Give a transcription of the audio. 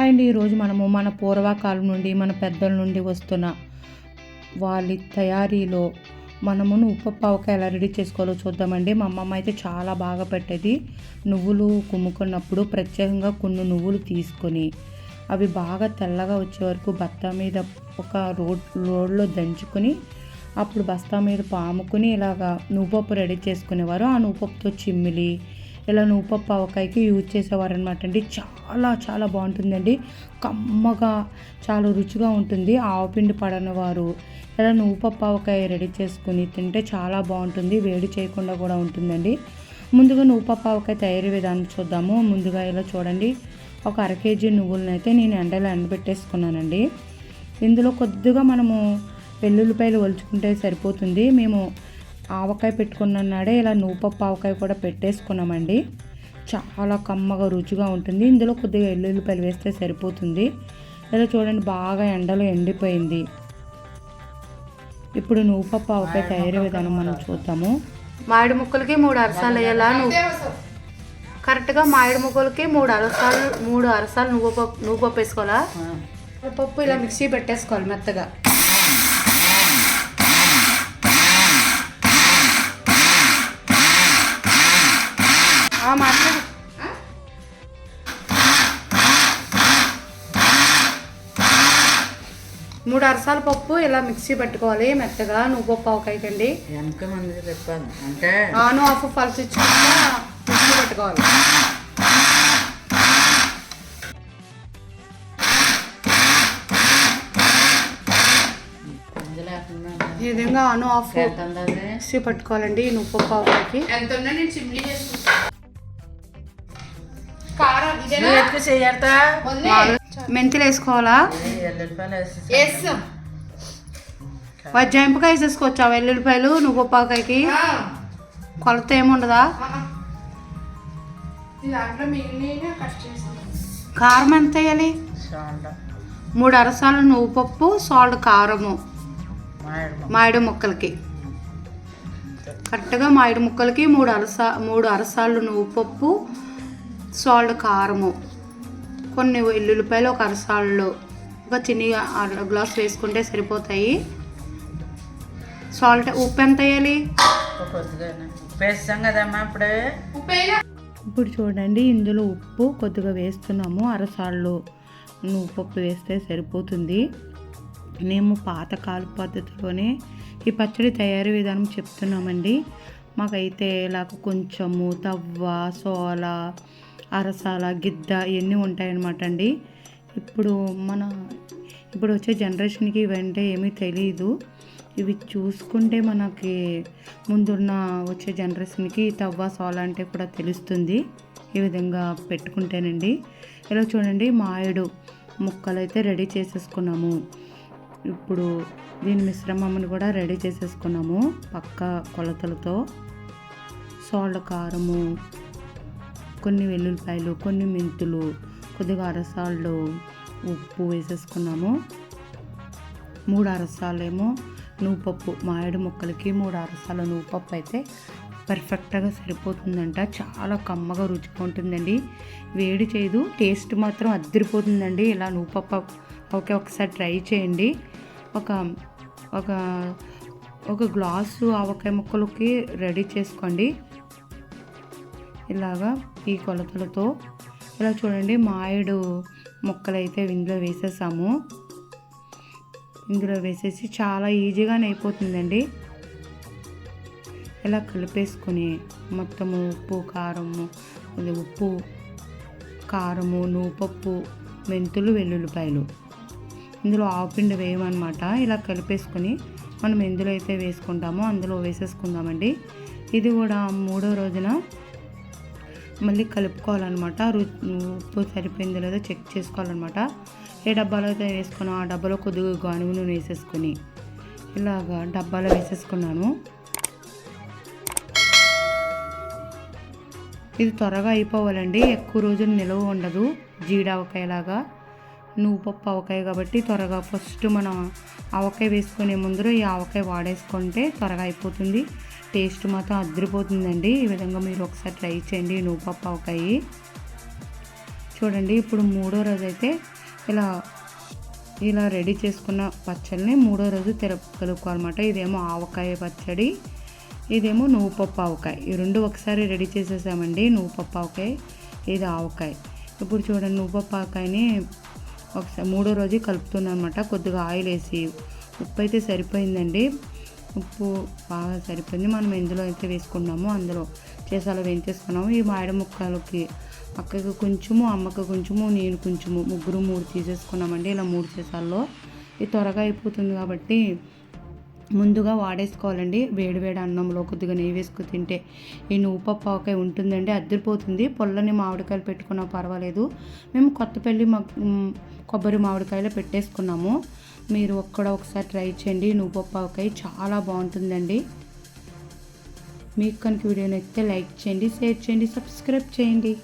And ఈరోజు మనము మన పూర్వకాలం నుండి మన పెద్దల నుండి వస్తున్న వాళ్ళ తయారీలో మనమును ఉప్పు పావక ఎలా రెడీ చేసుకోవాలో చూద్దామండి. మా అమ్మమ్మ అయితే చాలా బాగా పెట్టేది. నువ్వులు కుమ్ముకున్నప్పుడు ప్రత్యేకంగా కొన్ని నువ్వులు తీసుకొని అవి బాగా తెల్లగా వచ్చే వరకు బత్తా మీద ఒక రోడ్ రోడ్లో దంచుకొని అప్పుడు బస్తా మీద పాముకుని ఇలాగా నువ్వుపప్పు రెడీ చేసుకునేవారు. ఆ నువ్వుపప్పుతో చిమ్మిలి ఇలా నువ్వుపప్పు ఆవకాయకి యూజ్ చేసేవారు అనమాట అండి. చాలా చాలా బాగుంటుందండి. కమ్మగా చాలా రుచిగా ఉంటుంది. ఆవపిండి పడని వారు ఇలా నువ్వుపప్పు ఆవకాయ రెడీ చేసుకుని తింటే చాలా బాగుంటుంది. వేడి చేయకుండా కూడా ఉంటుందండి. ముందుగా నువ్వుపప్పు ఆవకాయ తయారీ విధానం చూద్దాము. ముందుగా ఇలా చూడండి. ఒక అర కేజీ నువ్వులను అయితే నేను ఎండలో ఎండబెట్టేసుకున్నానండి. ఇందులో కొద్దిగా మనము వెల్లుల్లిపాయలు ఒలుచుకుంటే సరిపోతుంది. మేము ఆవకాయ పెట్టుకున్న నాడే ఇలా నూపప్పు ఆవకాయ కూడా పెట్టేసుకున్నామండి. చాలా కమ్మగా రుచిగా ఉంటుంది. ఇందులో కొద్దిగా వెల్లుల్లిపాయలు వేస్తే సరిపోతుంది. ఇలా చూడండి బాగా ఎండలో ఎండిపోయింది. ఇప్పుడు నూపప్పు ఆవకాయ తయారీ విధానం మనం చూద్దాము. మామిడి ముక్కలకి మూడు అరసాలు వేయాలా? నువ్వు కరెక్ట్గా మామిడి ముక్కలకి మూడు అరసాలు మూడు అరసాలు నువ్వు పప్పు నువ్వు పప్పు వేసుకోవాలా పప్పు ఇలా మిక్సీ పెట్టేసుకోవాలి మెత్తగా. మూడు అరసాల పప్పు ఇలా మిక్సీ పెట్టుకోవాలి మెత్తగా. నువ్వు పప్పు ఆవకాయకండి వెనక మంది చెప్పాను? అంటే ఆన్ ఆఫ్ పల్స్ ఇచ్చుకుంటా మిక్సీ పెట్టుకోవాలి. ఈ విధంగా ఆన్ ఆఫ్ ఎంత? మిక్సీ పట్టుకోవాలండి నువ్వు పావుకి నువ్వు ఎక్కువ చెయ్యడతా మెంతులు వేసుకోవాలా వజ్జాయింపుకాయ వేసేసుకోవచ్చా వెల్లుల్లిపాయలు నువ్వు పావుకాయకి కొలత ఏముండదా? కారం ఎంత వేయాలి? మూడు అరసాలు నువ్వు పప్పు సాల్ట్ కారము. మామిడి ముక్కలకి. కరెక్ట్గా మామిడి ముక్కలకి మూడు అరసా మూడు అరసాలు నువ్వు పప్పు సాల్ట్ కారము. కొన్ని వెల్లుల్లిపాయలు ఒక అరసాలు ఒక చిన్న అర గ్లాస్ వేసుకుంటే సరిపోతాయి. సాల్ట్ ఉప్పు ఎంత వేయాలి? ఇప్పుడే. చూడండి ఇందులో ఉప్పు కొద్దిగా వేస్తున్నాము అరసాళ్ళు నువ్వు పప్పు వేస్తే సరిపోతుంది. మేము పాతకాల పద్ధతిలోనే ఈ పచ్చడి తయారీ విధానం చెప్తున్నామండి. మాకైతే ఇలాగ కొంచెము తవ్వ సోల అరసాల గిద్ద ఇవన్నీ ఉంటాయన్నమాట అండి ఇప్పుడు మన ఇప్పుడు వచ్చే జనరేషన్కి ఇవంటే ఏమీ తెలియదు ఇవి చూసుకుంటే మనకి ముందున్న వచ్చే జనరేషన్కి తవ్వ సోల అంటే కూడా తెలుస్తుంది. ఈ విధంగా పెట్టుకుంటేనండి. ఇలా చూడండి మాయుడు ముక్కలు అయితే రెడీ చేసేసుకున్నాము. ఇప్పుడు దీని మిశ్రమమును కూడా రెడీ చేసేసుకున్నాము పక్క కొలతలతో. సాల్ట్ కారము కొన్ని వెల్లుల్లిపాయలు కొన్ని మెంతులు కొద్దిగా అరసాళ్ళు ఉప్పు వేసేసుకున్నాము. మూడు అరసాలేమో నువ్వుపప్పు మామిడి ముక్కలకి మూడు అరసాల నువ్వుపప్పు అయితే పర్ఫెక్ట్గా సరిపోతుందంట. చాలా కమ్మగా రుచిగా ఉంటుందండి. వేడి చేయదు టేస్ట్ మాత్రం అద్దరిపోతుందండి. ఇలా నువ్వుపప్పు ఓకే ఒకసారి ట్రై చేయండి. ఒక ఒక ఒక గ్లాసు ఆవకాయ ముక్కలకి రెడీ చేసుకోండి. ఇలాగా ఈ కొలతలతో. ఇలా చూడండి మామిడు ముక్కలు ఇందులో వేసేసాము. ఇందులో వేసేసి చాలా ఈజీగానే అయిపోతుందండి. ఇలా కలిపేసుకొని మొత్తము ఉప్పు కారము అది ఉప్పు కారము నూపప్పు మెంతులు వెల్లుల్లిపాయలు. ఇందులో ఆవుపిండి వేయమన్నమాట. ఇలా కలిపేసుకొని మనం ఎందులో అయితే వేసుకుంటామో అందులో వేసేసుకుందామండి. ఇది కూడా మూడో రోజున మళ్ళీ కలుపుకోవాలన్నమాట. రు ఉప్పు సరిపోయిందో లేదో చెక్ చేసుకోవాలన్నమాట. ఏ డబ్బాలో అయితే వేసుకున్నా ఆ డబ్బాలో కొద్దిగా గానుగు నూనె వేసేసుకొని ఇలాగా డబ్బాలో వేసేసుకున్నాను. ఇది త్వరగా అయిపోవాలండి. ఎక్కువ రోజులు నిలవ ఉండదు. జీడ ఆవకాయలాగా నువ్వు పప్పు ఆవకాయ కాబట్టి త్వరగా ఫస్ట్ మనం ఆవకాయ వేసుకునే ముందర ఈ ఆవకాయ వాడేసుకుంటే త్వరగా అయిపోతుంది. టేస్ట్ మాత్రం అదిరిపోతుందండి. ఈ విధంగా మీరు ఒకసారి ట్రై చేయండి. నువ్వు పప్పు చూడండి ఇప్పుడు మూడో రోజు అయితే ఇలా ఇలా రెడీ చేసుకున్న పచ్చడిని మూడో రోజు తిరపగలుపుకోవాలన్నమాట ఇదేమో ఆవకాయ పచ్చడి ఇదేమో నువ్వుపప్పు ఆవకాయ ఈ రెండు ఒకసారి రెడీ చేసేసామండి. నువ్వుపప్పు ఆవకాయ ఇది ఆవకాయ. ఇప్పుడు చూడండి నువ్వుపప్పు ఆవకాయని ఒకసారి మూడో రోజు కలుపుతున్నాను అనమాట కొద్దిగా ఆయిల్ వేసి ఉప్పు అయితే సరిపోయిందండి. ఉప్పు బాగా సరిపోయింది. మనం ఎందులో అయితే వేసుకున్నామో అందులో. చేసాలో వేయించేసుకున్నాము ఈ మామిడి ముక్కలకి అక్కకి కొంచెము అమ్మకి కొంచెము నేను కొంచెము ముగ్గురు మూడు తీసేసుకున్నామండి. ఇలా మూడు చేసాల్లో ఇది త్వరగా అయిపోతుంది కాబట్టి ముందుగా వాడేసుకోవాలండి. వేడి వేడి అన్నంలో కొద్దిగా నెయ్యి వేసుకు తింటే ఈ నువ్వు ఉంటుందండి అద్దరిపోతుంది. పొల్లని మామిడికాయలు పెట్టుకున్నా పర్వాలేదు. మేము కొత్తపల్లి మా కొబ్బరి మామిడికాయలు పెట్టేసుకున్నాము. మీరు ఒక్కడ ఒకసారి ట్రై చేయండి. నువ్వు పప్పు చాలా బాగుంటుందండి. మీకు కనుక వీడియో నచ్చితే లైక్ చేయండి షేర్ చేయండి సబ్స్క్రైబ్ చేయండి.